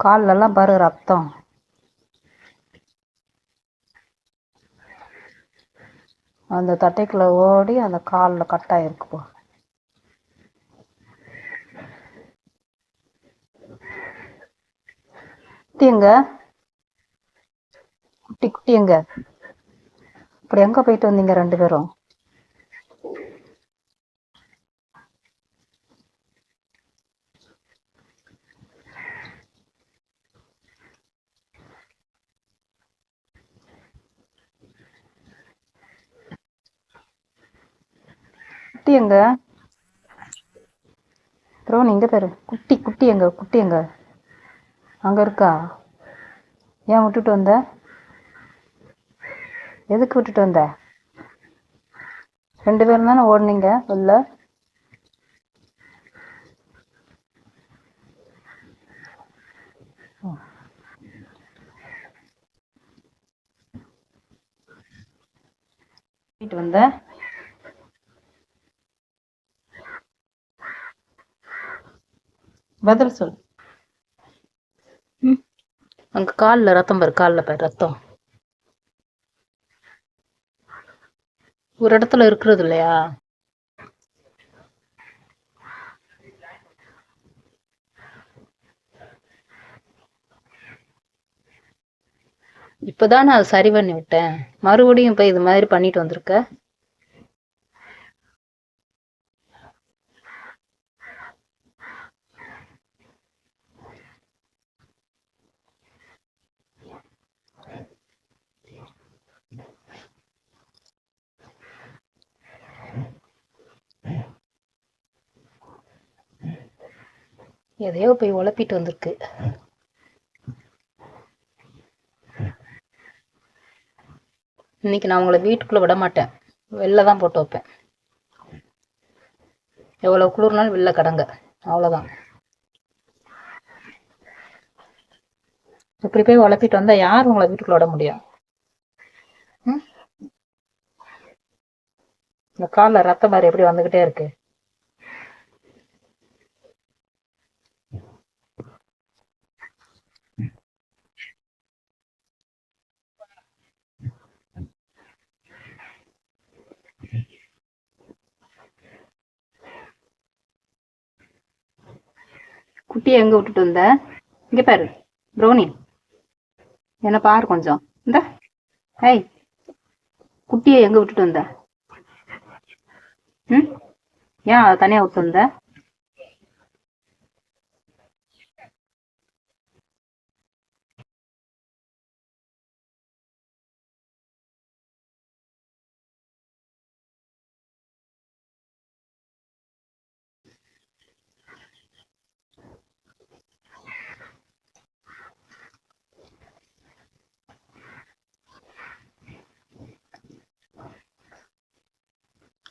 கால்லலாம் பாரு ரத்தம். அந்த தட்டைக்குள்ள ஓடி அந்த காலில் கட்டாயிருக்கு போ. குட்டி குட்டியங்க அப்படி இப்படி எங்க போயிட்டு வந்தீங்க ரெண்டு பேரும்? குட்டி எங்க? த்ரோன் எங்க பேரு? குட்டி குட்டி எங்க? குட்டி எங்க? அங்க இருக்கா? ஏன் விட்டுட்டு வந்த? எதுக்கு விட்டுட்டு வந்த? ரெண்டு பேரும் தானே ஓடுனீங்க? வெளில வீட்டு வந்தேன் பதில் சொல். அங்க கால்ல ரத்தம் பாரு கால்ல பாரு ரத்தம். ஒரு இடத்துல இருக்கிறது இல்லையா? இப்பதான் நான் சரி பண்ணி விட்டேன். மறுபடியும் இப்ப இது மாதிரி பண்ணிட்டு வந்திருக்க? எதையோ போய் உழப்பிட்டு வந்திருக்கு. இன்னைக்கு நான் உங்களை வீட்டுக்குள்ள விட மாட்டேன். வெளில தான் போட்டு வைப்பேன். எவ்வளவு குளிர்னாலும் வெளில கடங்க. அவ்வளவுதான். இப்படி போய் உழப்பிட்டு வந்தா யார் உங்களை வீட்டுக்குள்ள விட முடியும்? ம்? இந்த கால்ல ரத்தம் மாதிரி எப்படி வந்துகிட்டே இருக்கு? குட்டியை எங்க விட்டுட்டு வந்த? இங்கே பாரு ப்ரௌனி என்ன பாரு கொஞ்சம். இந்த. ஏய் குட்டியை எங்க விட்டுட்டு வந்த? ம்? ஏன் அதை தனியா விட்டு வந்த?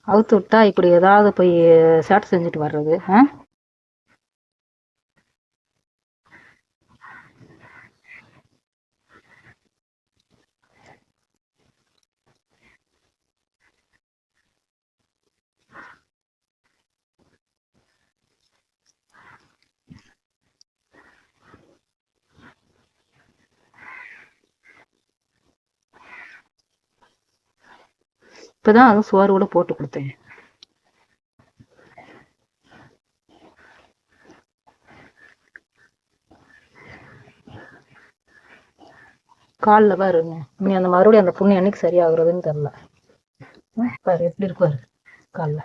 அவுத்து விட்டா இப்படி ஏதாவது போய் சேட்டை செஞ்சுட்டு வர்றது ஆ இப்பதான் அதுவும் சோறு கூட போட்டு கொடுத்தேன். காலில் பாருங்க. நீ அந்த மறுபடியும் அந்த புண்ணு என்னைக்கு சரியாகிறதுன்னு தெரில பாரு எப்படி இருக்கு பாரு காலில்.